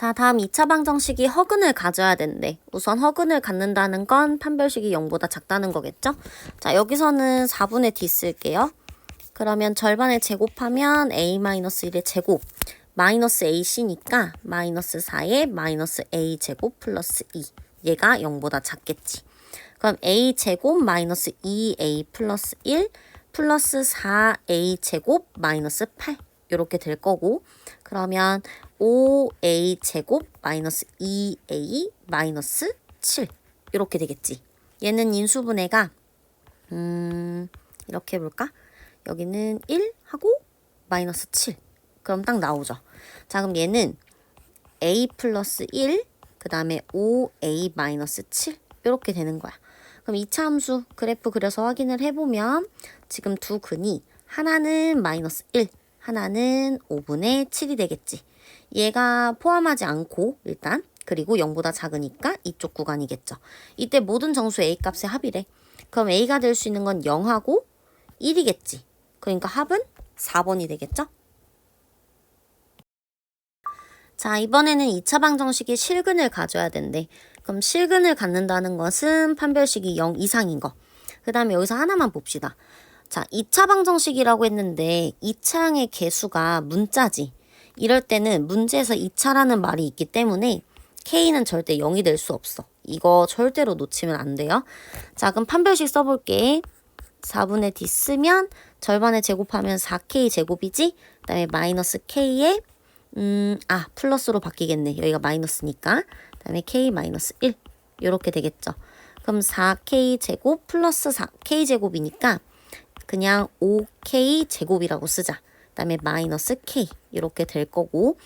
자, 다음 2차 방정식이 허근을 가져야 된대. 우선 허근을 갖는다는 건 판별식이 0보다 작다는 거겠죠? 자, 여기서는 4분의 d 쓸게요. 그러면 절반을 제곱하면 a-1의 제곱 마이너스 ac니까 마이너스 4의 마이너스 a 제곱 플러스 2 얘가 0보다 작겠지. 그럼 a 제곱 마이너스 2a 플러스 1 플러스 4a 제곱 마이너스 8 이렇게 될 거고 그러면 5a 제곱 마이너스 2a 마이너스 7 이렇게 되겠지. 얘는 인수분해가 음 이렇게 해볼까? 여기는 1 하고 마이너스 7 그럼 딱 나오죠. 자 그럼 얘는 a 플러스 1 그 다음에 5a 마이너스 7 이렇게 되는 거야. 그럼 이차 함수 그래프 그려서 확인을 해보면 지금 두 근이 하나는 마이너스 1 하나는 5분의 7이 되겠지. 얘가 포함하지 않고 일단 그리고 0보다 작으니까 이쪽 구간이겠죠. 이때 모든 정수 a 값의 합이래. 그럼 a가 될 수 있는 건 0하고 1이겠지. 그러니까 합은 4번이 되겠죠? 자, 이번에는 2차 방정식이 실근을 가져야 된대. 그럼 실근을 갖는다는 것은 판별식이 0 이상인 거. 그 다음에 여기서 하나만 봅시다. 자, 2차 방정식이라고 했는데 2차항의 개수가 문자지. 이럴 때는 문제에서 2차라는 말이 있기 때문에 K는 절대 0이 될 수 없어. 이거 절대로 놓치면 안 돼요. 자, 그럼 판별식 써볼게. 4분의 D 쓰면 절반에 제곱하면 4K 제곱이지? 그 다음에 마이너스 K에 음, 아, 플러스로 바뀌겠네. 여기가 마이너스니까. 그 다음에 K 마이너스 1. 요렇게 되겠죠. 그럼 4K 제곱 플러스 4K 제곱이니까 그냥 5K 제곱이라고 쓰자. 그 다음에 마이너스 K. 이렇게 될 거고.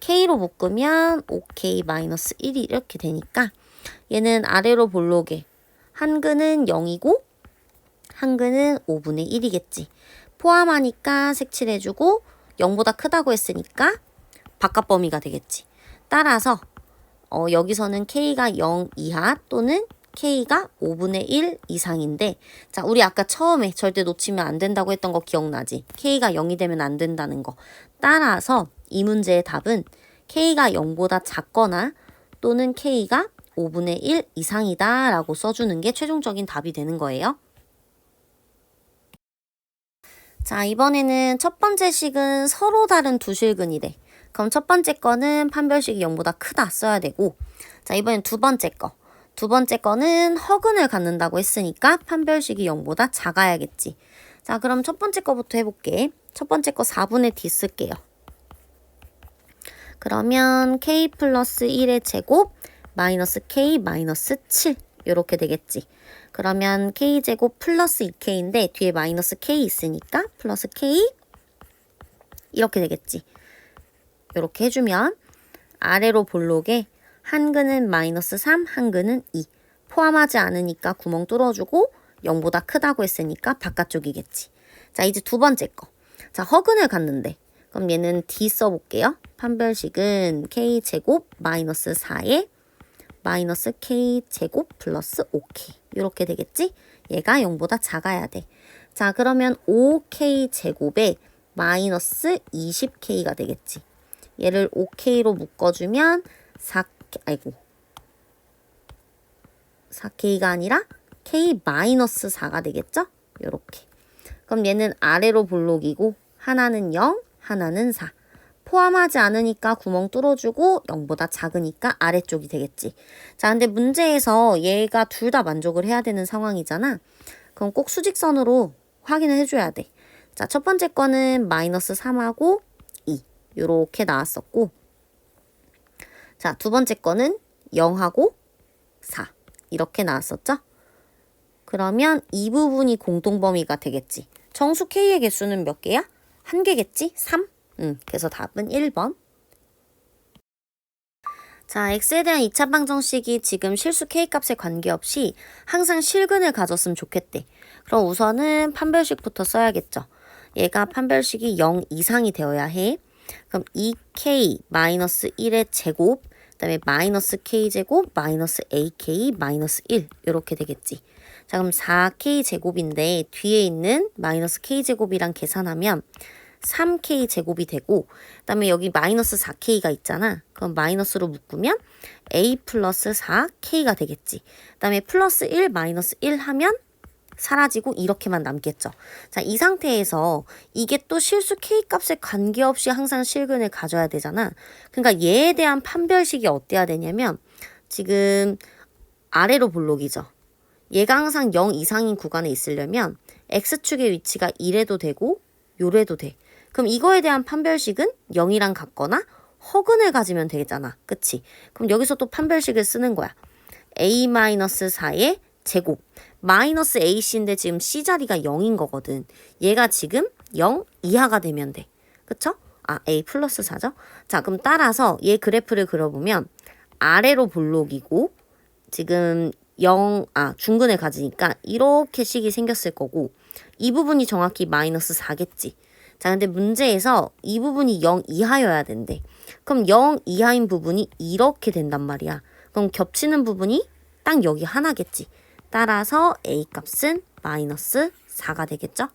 K로 묶으면 5K 마이너스 1이 이렇게 되니까 얘는 아래로 볼록에 한 근은 0이고 한 근은 5분의 1이겠지. 포함하니까 색칠해주고 0보다 크다고 했으니까 바깥 범위가 되겠지. 따라서 어, 여기서는 K가 0 이하 또는 K가 5분의 1 이상인데 자 우리 아까 처음에 절대 놓치면 안 된다고 했던 거 기억나지? K가 0이 되면 안 된다는 거. 따라서 이 문제의 답은 K가 0보다 작거나 또는 K가 5분의 1 이상이다 라고 써주는 게 최종적인 답이 되는 거예요. 자, 이번에는 첫 번째 식은 서로 다른 두 실근이래. 그럼 첫 번째 거는 판별식이 0보다 크다 써야 되고, 자, 이번엔 두 번째 거. 두 번째 거는 허근을 갖는다고 했으니까 판별식이 0보다 작아야겠지. 자, 그럼 첫 번째 거부터 해볼게. 첫 번째 거 4분의 d 쓸게요. 그러면 k 플러스 1의 제곱 마이너스 k 마이너스 7 이렇게 되겠지. 그러면 k제곱 플러스 2k인데 뒤에 마이너스 k 있으니까 플러스 k 이렇게 되겠지. 이렇게 해주면 아래로 볼록에 한 근은 마이너스 3, 한 근은 2. 포함하지 않으니까 구멍 뚫어주고 0보다 크다고 했으니까 바깥쪽이겠지. 자, 이제 두 번째 거. 자, 허근을 갖는데. 그럼 얘는 D 써볼게요. 판별식은 K제곱 마이너스 4에 마이너스 K제곱 플러스 5K. 이렇게 되겠지? 얘가 0보다 작아야 돼. 자, 그러면 5K제곱에 마이너스 20K가 되겠지. 얘를 5K로 묶어주면 4, 아이고. 4K가 아니라 K-4가 되겠죠? 요렇게. 그럼 얘는 아래로 볼록이고 하나는 0, 하나는 4. 포함하지 않으니까 구멍 뚫어주고 0보다 작으니까 아래쪽이 되겠지. 자, 근데 문제에서 얘가 둘 다 만족을 해야 되는 상황이잖아. 그럼 꼭 수직선으로 확인을 해줘야 돼. 자, 첫 번째 거는 마이너스 3하고 2. 요렇게 나왔었고. 자, 두 번째 거는 0하고 4. 이렇게 나왔었죠? 그러면 이 부분이 공통범위가 되겠지. 정수 K의 개수는 몇 개야? 한 개겠지? 3? 음, 그래서 답은 1번. 자, x에 대한 2차 방정식이 지금 실수 k값에 관계없이 항상 실근을 가졌으면 좋겠대. 그럼 우선은 판별식부터 써야겠죠. 얘가 판별식이 0 이상이 되어야 해. 그럼 2k-1의 제곱, 그 다음에 마이너스 k제곱, 마이너스 ak, 마이너스 1 이렇게 되겠지. 자, 그럼 4k 제곱인데 뒤에 있는 마이너스 k 제곱이랑 계산하면 3k 제곱이 되고 그 다음에 여기 마이너스 4k가 있잖아. 그럼 마이너스로 묶으면 a 플러스 4k가 되겠지. 그 다음에 플러스 1 마이너스 1 하면 사라지고 이렇게만 남겠죠. 자, 이 상태에서 이게 또 실수 k 값에 관계없이 항상 실근을 가져야 되잖아. 그러니까 얘에 대한 판별식이 어때야 되냐면 지금 아래로 볼록이죠. 얘가 항상 0 이상인 구간에 있으려면 x축의 위치가 이래도 되고 요래도 돼. 그럼 이거에 대한 판별식은 0이랑 같거나 허근을 가지면 되겠잖아. 그치? 그럼 여기서 또 판별식을 쓰는 거야. a-4의 제곱 마이너스 ac인데 지금 c 자리가 0인 거거든. 얘가 지금 0 이하가 되면 돼. 그쵸? 아 a 플러스 4죠? 자 그럼 따라서 얘 그래프를 그려보면 아래로 볼록이고 지금 0, 아, 중근을 가지니까 이렇게 식이 생겼을 거고 이 부분이 정확히 마이너스 4겠지. 자, 근데 문제에서 이 부분이 0 이하여야 된대. 그럼 0 이하인 부분이 이렇게 된단 말이야. 그럼 겹치는 부분이 딱 여기 하나겠지. 따라서 a 값은 마이너스 4가 되겠죠?